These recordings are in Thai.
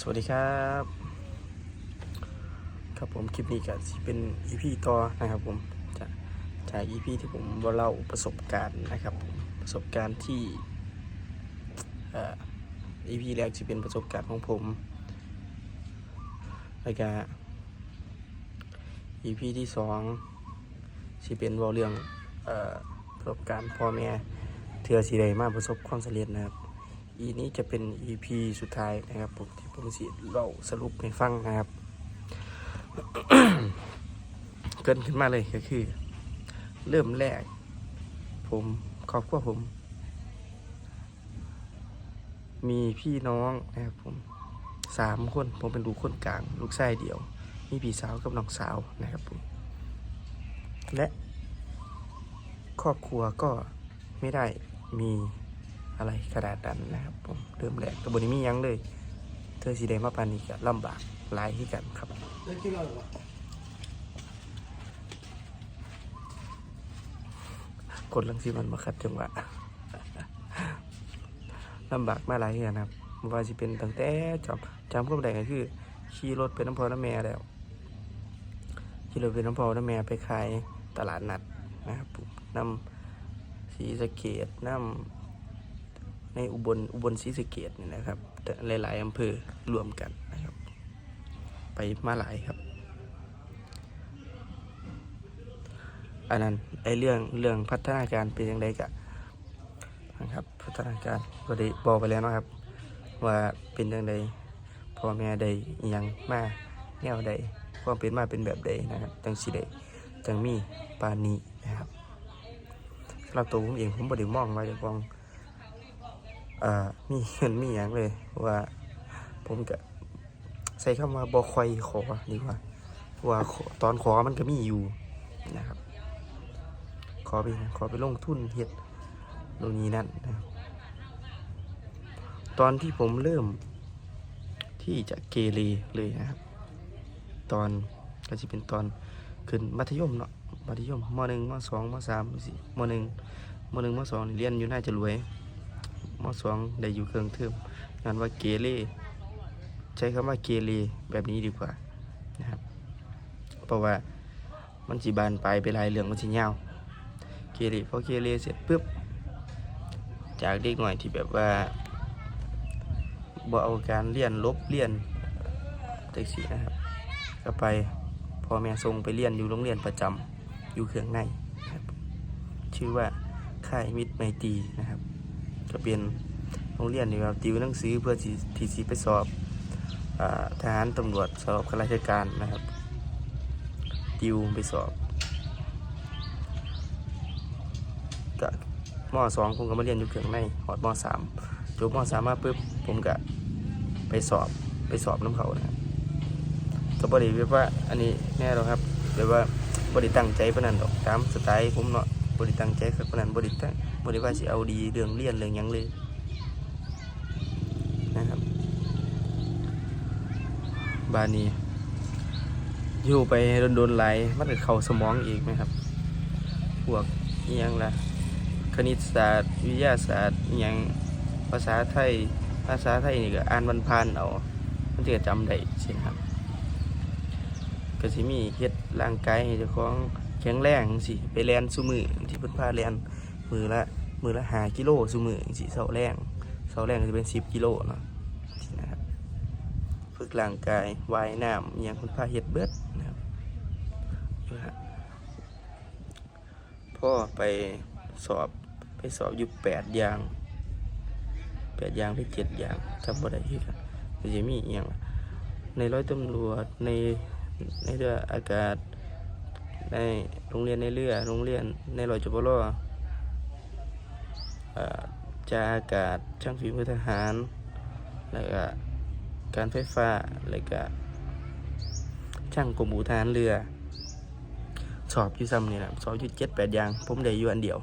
สวัสดีครับ ครับผมคลิปนี้ก็สิเป็น EP ต่อนะครับผมจากจาก EP ที่ผมมาเล่าประสบการณ์นะครับผมประสบการณ์ที่เอ่อ EP แรกจะเป็นประสบการณ์ของผมแล้วก็ EP ที่สองสิเป็นว่าเรื่องเอ่อประสบการณ์พ่อแม่เทือสีใดมากประสบความสำเร็จนะครับ อีนี้จะเป็น EP สุดท้ายนะครับผมที่ผมสิเราสรุปให้ฟังนะครับ เกินขึ้นมาเลยก็คือ เริ่มแรก ผมครอบครัวผม มีพี่น้องนะครับผมสามคนผมเป็นลูกคนกลาง ลูกชายเดียว มีพี่สาวกับน้องสาวนะครับผมและครอบครัวก็ไม่ได้มี อะไรขนาดนั้นนะครับผมเริ่มแรกกับบนี้มียังเลย เธอสีแดงมาปานนี้ก็ลำบากหลายที่กันครับได้กินอะไรวะกดลังสีมันมาคัดจังหวะลำบากมาหลายเดือนครับว่าสิเป็นตั้งแต่จำจำก็ได้ก็คือขี่รถเป็นน้ำพอน้ำแม่แล้วขี่รถเป็นน้ำพอน้ำแม่ไปขายตลาดนัดนะครับผมนำสีสเกตนำ ในอุบลอุบลศรีสะเกตนี่นะครับ หลายๆอำเภอรวมกันนะครับ ไปมาหลายครับ อันนั้นไอเรื่องเรื่องพัฒนาการเป็นยังไงกะนะครับพัฒนาการก็ได้บอกไปแล้วนะครับ ว่าเป็นยังไงพ่อแม่ใดยังมาแนวใดความเป็นมาเป็นแบบใดนะครับจังสิใดจังมีปานีนะครับสำหรับตัวผมเองผมบ่ได้มองไว่าจะมอง อ่ามีเงินมีอย่างเลยว่า ผมก็ใส่คำว่าบ่ค่อยขอดีกว่าว่าตอนขอมันก็มีอยู่นะครับ ขอไปขอไปลงทุนเฮ็ดตรงนี้นั่นนะครับตอนที่ผมเริ่มที่จะเกเรเลยนะครับ ตอนก็จะเป็นตอนขึ้นมัธยมเนาะมัธยมมหนึ่งมสองมสามมสี่มหนึ่งมหนึ่งมสองเรียนอยู่น่าจะรวย มสองได้อยู่เครื่องเทอมงานว่าเกเรใช้คำว่าเกเรแบบนี้ดีกว่านะครับ เพราะว่ามันจีบานไปไปลายเรื่องมันสิยาวเกเรพอเกเรเสร็จปุ๊บจากเด็กหน่อยที่แบบว่าบ่เอาการเรียนลบเรียนจังสีนะครับก็ไปพอแม่ส่งไปเรียนอยู่โรงเรียนประจำอยู่เครื่องในครับชื่อว่าค่ายมิตรไมตรีนะครับ ก็เป็นโรงเรียนที่แบบติวหนังสือเพื่อที่ที่สิไปสอบอทหารตำรวจสอบข้าราชการนะครับ ติวไปสอบก็มสองผมก็มาเรียนอยู่เครื่องในหอดมสามจบมสามมาปุ๊บผมก็ไปสอบไปสอบน้ำเขานะครับก็บริแบบว่าอันนี้แน่หรอครับแบบว่าบริตั้งใจปนันดอกตามสไตล์ผมเนาะบริตั้งใจครับปนันบริตั้ง บริว่าสิเอาดีเรื่องเรียนเรื่องยังเลยนะครับ บานนี้อยู่ไปโดนๆไหลมันก็เข้าสมองอีกไหมครับ พวกยังล่ะคณิตศาสตร์ วิทยาศาสตร์ยังภาษาไทย ภาษาไทยนี่ก็อ่านวันพานเอา มันจะจำได้สิครับก็สิมีเฮ็ดร่างกายให้เจ้าของแข็งแรงจั่งสิไปแลนซุมือที่เพิ่นพาแลน มือละมือละหากิโลซุมือสิเสาแรงเสาแรงก็จะเป็นสิบกิโลเนาะนะครับฝึกร่างกายว่ายน้ำอหยังเพิ่นพาเฮ็ดเบิดนะครับดูฮะพ่อไปสอบไปสอบอยู่แปดอย่างแปดอย่างหรือเจ็ดอย่างจำบ่ได้ที่กันก็จะมีอย่างในร้อยตำรวจในในเรืออากาศในโรงเรียนในเรือโรงเรียนในรอยจปรอ จาอากาศช่างฝีมือทหาร แล้วก็การไฟฟ้า แล้วก็ช่างกรมอู่ทหารเรือ สอบอยู่ซ้ำนี่แหละสอบอยู่เจ็ดแปดอย่าง ผมได้อยู่อันเดียว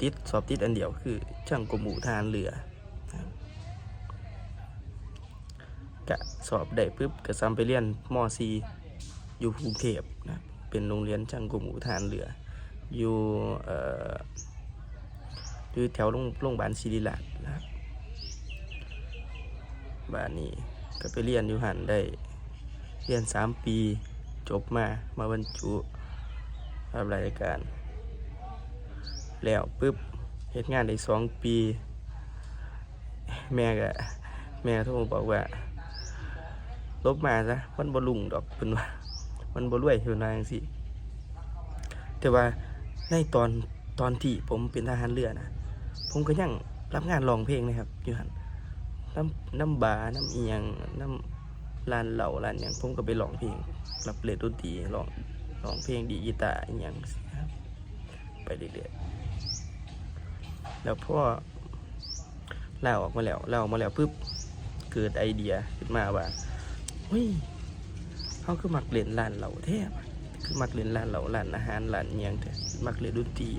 ติดสอบติดอันเดียวคือ ช่างกรมอู่ทหารเรือกะสอบได้ปุ๊บก็ซ้ำไปเรียนม .4 อยู่กรุงเทพนะเป็นโรงเรียนช่างกรมอู่ทหารเรืออยู่เอ่อ อยู่แถวโรงโรงพยาบาลศิริราชนะครับบ้านนี้ก็ไปเรียนอยู่หันได้ เรียนสามปีจบมามาบรรจุรับรายการ แล้วปุ๊บเฮ็ดงานได้สองปี แม่ก็แม่โทรมาบอกว่า ลบมาซะมันบ่ลุงดอกเพิ่นว่า มันบ่รวยเพิ่นว่าจังซี่แต่ว่าในตอนตอนที่ผมเป็นทหารเรือนะ ผมก็ยังรับงานร้องเพลงนะครับอยู่หันน้ำน้ำบาน้ำเอียงน้ำร้านเหล้าร้านหยังผมก็ไปร้องเพลงรับเล่นดนตรีร้องร้องเพลงดีกีตาร์อีหยังครับไปเรื่อยๆแล้วพอเล่าออกมาแล้วเล่าออกมาแล้วปุ๊บเกิดไอเดียขึ้นมาว่าเฮ้ยเขาคือมักเล่นร้านเหล้าแท้คือมักเล่นร้านเหล้าร้านอาหารร้านอิหยังแท้มักเล่นดนตรี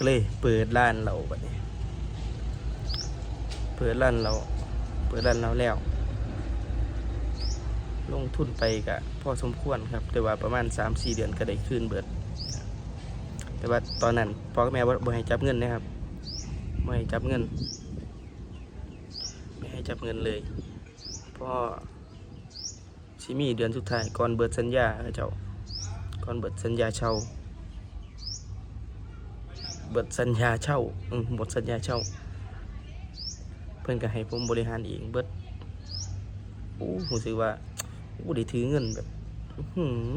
ก็เลย เปิดร้านเหล้าบัดนี้ เปิดร้านเรา เปิดร้านเราแล้ว ลงทุนไปกะพอสมควรครับ แต่ว่าประมาณ 3-4 เดือนก็ได้คืนเบิด แต่ว่าตอนนั้นพ่อกับแม่บ่บ่ให้จับเงินนะครับไม่ให้จับเงิน ไม่ให้จับเงินเลยพราะสิมีเดือนสุดท้ายก่อนเบิดสัญญาเขาเจ้าก่อนเบิดสัญญาเช่า เบิดสัญญาเช่าหมดสัญญาเช่า เพื่อนก็ให้ผมบริหารเองเบิดโอ้ผมสึกว่าโอ้ได้ถือเงินแบบหือ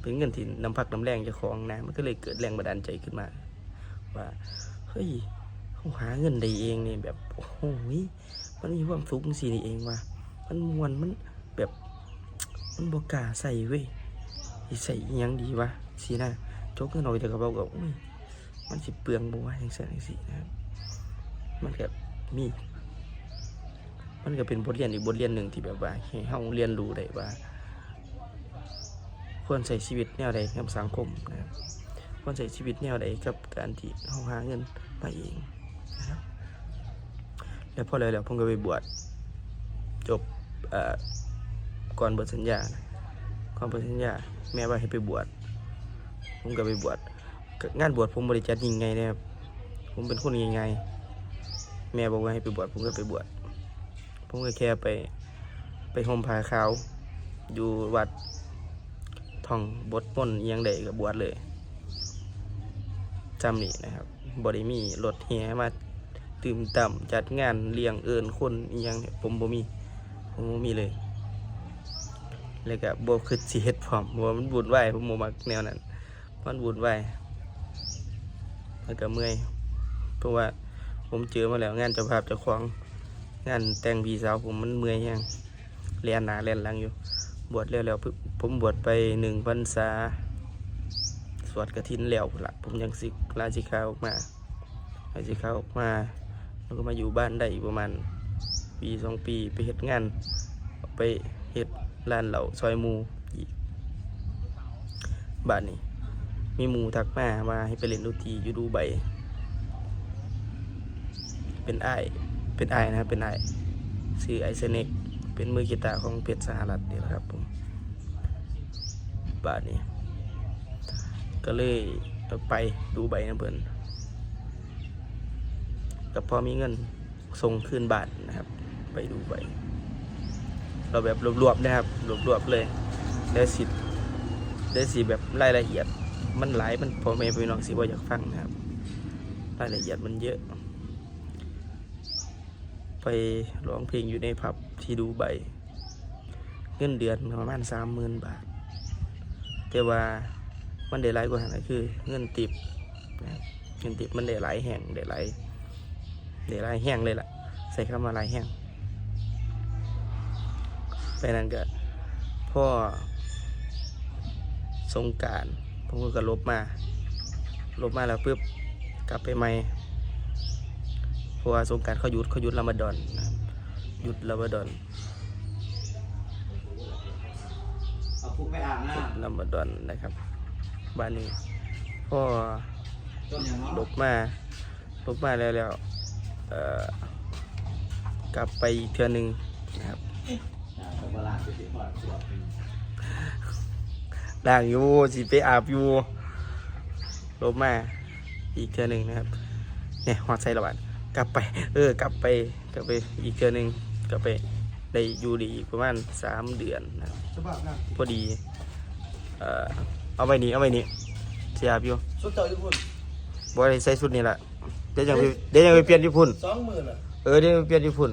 เป็นเงินที่น้ำพักน้ำแรงจ้าของนะ มันก็เลยเกิดแรงบันดาลใจขึ้นมา ว่าเฮ้ยเขาหาเงินได้เองเนี่ยแบบโอ้โหมันมีความสุขสินี่เองว่ะมันมวนมันแบบมันบกล้าใส่เว้ยใส่อิหยังดีวะสินะจกเงินเอาไปแต่กระเป๋าก็โอ้ย มันสิเปลืองบัวอย่างเสียอย่างสินะครับ มันก็มี มันก็เป็นบทเรียนอีกบทเรียนหนึ่งที่แบบว่าให้เฮาเรียนรู้ได้ว่า ควรใช้ชีวิตแนวใดกับสังคมนะครับ ควรใช้ชีวิตแนวใดกับการที่เฮาหาเงินมาเองนะครับ แล้วพอแล้วแล้วผมก็ไปบวชจบก่อนเบิดสัญญาก่อนเบิดสัญญา แม่ว่าให้ไปบวชผมก็ไปบวช งานบวชผมบริจัดยิงไงนะครับผมเป็นคนยังไง แม่บอกว่าให้ไปบวชผมก็ไปบวชผมก็แค่ไป ไปห่มผ้าขาวอยู่วัดท่องบทมนต์อิหยังใดกับบวชเลยจำนี่นะครับบริมีรถแห่มาตื่มต่ำจัดงานเลี้ยงเอินคนอิหยังผมบ่มี ผมบ่มีเลยแล้วก็บ่คือสิเฮ็ดพร้อมว่ามันบุญไหวผมบ่มักแนวนั้นมันบุญไหว แล้วก็เมื่อยเพราะว่าผมเจอมาแล้วงานเจ้าภาพเจ้าของงานแต่งพี่สาวผมมันเมื่อยแห้งเรียนหนาเรียนหลังอยู่ บวชแล้วแล้วพึ่งผมบวชไปหนึ่งพรรษา สวดกระถินแล้วละผมยังสิกลาสิกาออกมาลาสิกาออกมาแล้วก็มาอยู่บ้านได้อีกประมาณปีสองปีไปเฮ็ดงาน ไปเฮ็ดร้านเหล่าซอยมูบ้านนี้ มีหมูทักมามาให้ไปเล่นดนตรีอยู่ดูใบ เป็นไอเป็นไอนะครับ เป็นไอายชื่อไอเซเนกเป็นมือกีตาร์ของเพชรสหรัฐนี่แหละครับผมบาทนี้ ก็เลยเอาไปดูใบนะเพิ่อนก็พอมีเงินส่งคืนบาทนะครับ ไปดูใบ เราแบบรวบๆนะครับรวบๆเลยได้สิได้สิแบบรายละเอียด มันหลายมันพอแม่พี่น้องสิว่าอยากฟังนะครับรายละเอียดมันเยอะ ไปร้องเพลงอยู่ในผับที่ดูใบเงินเดือนประมาณสามหมื่นบาท แต่ว่ามันได้หลายกว่าหันก็คือ เงินติบเงินติบมันได้หลายแห่งได้หลายได้หลายแห่งเลยล่ะ ใส่คำว่าหลายแห่งไปนั้นก็พ่อสงการ ผมก็ลบมา ลบมาแล้วปุ๊บกลับไปใหม่เพราะว่าสงกรารเขาหยุดเขาหยุดรอมฎอนนะครับหยุดรอมฎอนเอาพุกไปอาบน้รอมฎอนนะครับบ้านนี้พ่อำต้นอย่างลเนาะบมาลบมาแล้วแล้วเอ่อกลับไปอีกเทือหนึงนะครับอ่าตะบ ลาดไปสิพอดสวดล่างอยู่สิไปอาบอยู่ลบมาอีกเทือหนึงนะครับ เนี่ยหอดใส่ระบาดกลับไป เออ กลับไป กลับไปอีกเทือหนึงกลับไปได้อยู่ไดีอีกประมาณสามเดือนนะครับสบายงามพอดี เอ่อเอาไว้นี่เอาไว้นี่เสียบอยู่สุดเจ้าญี่ปุ่นบ่ได้ใส่ชุดนี้ละเดี๋ยวยังไปเดี๋ยวยังไปเปลี่ยนญี่ปุ่นสองหมื่นอะเออเดี๋ยวไปเปลี่ยนญี่ปุ่น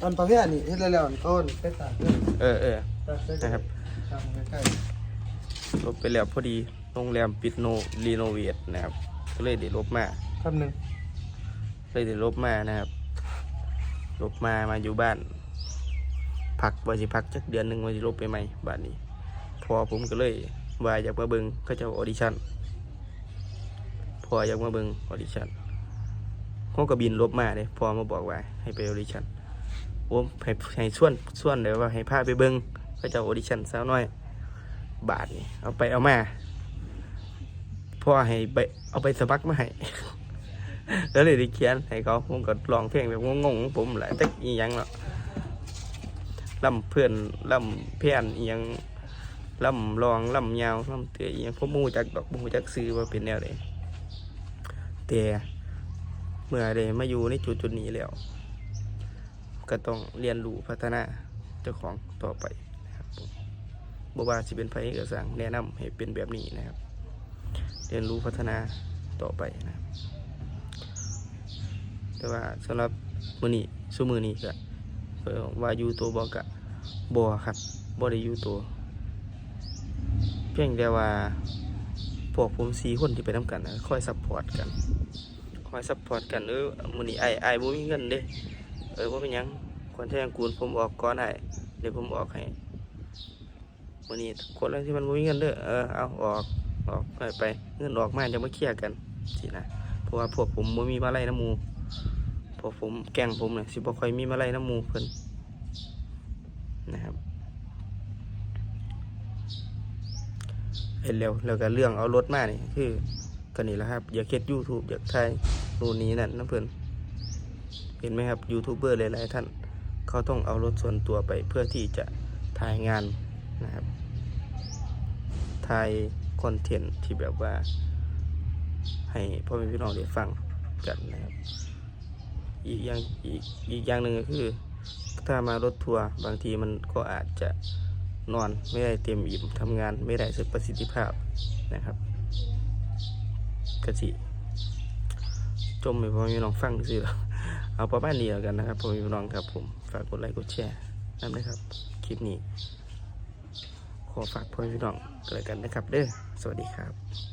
ตอนประเภทนี้เฮ็ดแล้วๆเขาไปตากเงินเออเออตากได้นะครับ ทำใกล้ลบไปแล้วพอดีโรงแรมปิดโนรีโนเวทนะครับ ก็เลยได้ลบมาๆคำหนึ่งเลยได้ลบมานะครับ ลบมามาอยู่บ้าน พักว่าสิพักจักเดือนหนึ่งว่าสิลบไปไหมบ้านนี้ พอผมก็เลยว่าอยากมาเบิงเขาเจะออดิชั่นพออยากมาเบิงออดิชั่นเขาก็บินลบมาเลยพอมาบอกว่าให้ไปออดิชั่นโอ้ให้ให้ส่วนส่วนเลยว่าให้พาไปเบิง เขาเจะออดิชั่นสาวน้อย บาทนี่เอาไปเอามาพ่อให้ไปเอาไปสมัครมาให้แล้วเลยได้เขียนให้เขาผมก็ร้องเพลงแบบงงๆผมแหละแต่อีหยังเนาะล่ำเพื่อนล่ำเพี้ยนอีหยังล่ำรองล่ำยาวล่ำเตยอีหยังผมมูจักดอกมมูจักซื้อว่าเป็นแนวใดแต่เมื่อได้มาอยู่ในจุดจุดๆนี้แล้ว ก็ต้องเรียนรู้พัฒนาเจ้าของต่อไป บ่ว่าสิเป็นไผก็สั่งแนะนำให้เป็นแบบนี้นะครับ เรียนรู้พัฒนาต่อไปนะครับ แต่ว่าสำหรับมือนี้สู้มือนี้ก็ว่าอยู่ตัวบอกะบ่ครับบ่ได้อยู่ตัว เพียงแต่ว่าพวกผมสี่คนที่ไปทำกันนะคอยซัพพอร์ตกันคอยซัพพอร์ตกันเออมือนี้ไอ้ไอ้ายบ่มีเงินเด้เออบ่าเป็นยังคนแทงกูลผมออกก่อนได้เดี๋ยวผมออกให้ มือนี้คนละที่มันมีเงินเด้อเออเอาออกออกไปไปเงินออกมาจะมาเคลียร์กันสินะเพราะว่าพวกผมบ่มีมาไล่น้ำมูพอผมแกงผมเนี่ยสิบ่ค่อยมีมาไล่น้ำมูเพิ่นนะครับเห็นแล้วแล้วก็เรื่องเอารถมานี่คือก็นี่แหละครับ อยากเฮ็ด YouTube อยากถ่ายนู่นนี่นั่นนะเพิ่นเห็นไหมครับยูทูบเบอร์หลายๆท่าน เขาต้องเอารถส่วนตัวไปเพื่อที่จะถ่ายงานนะครับ ถ่ายคอนเทนต์ที่แบบว่า ให้พ่อแม่พี่น้องได้ฟังกันนะครับ อีกอย่างอีกอีกอย่างหนึ่งก็คือ ถ้ามารถทัวร์บางทีมันก็อาจจะนอนไม่ได้เต็มอิ่มทำงานไม่ได้สุดประสิทธิภาพนะครับกะสิจมไปพ่อแม่พี่น้องฟังสิหรอกเอาประมาณนี้แล้วกันนะครับพ่อแม่พี่น้องครับผมฝากกดไลค์กดแชร์นั่นนะครับคลิปนี้ ขอฝากเพื่อนพี่น้องกันเลยกันนะครับ เด้อสวัสดีครับ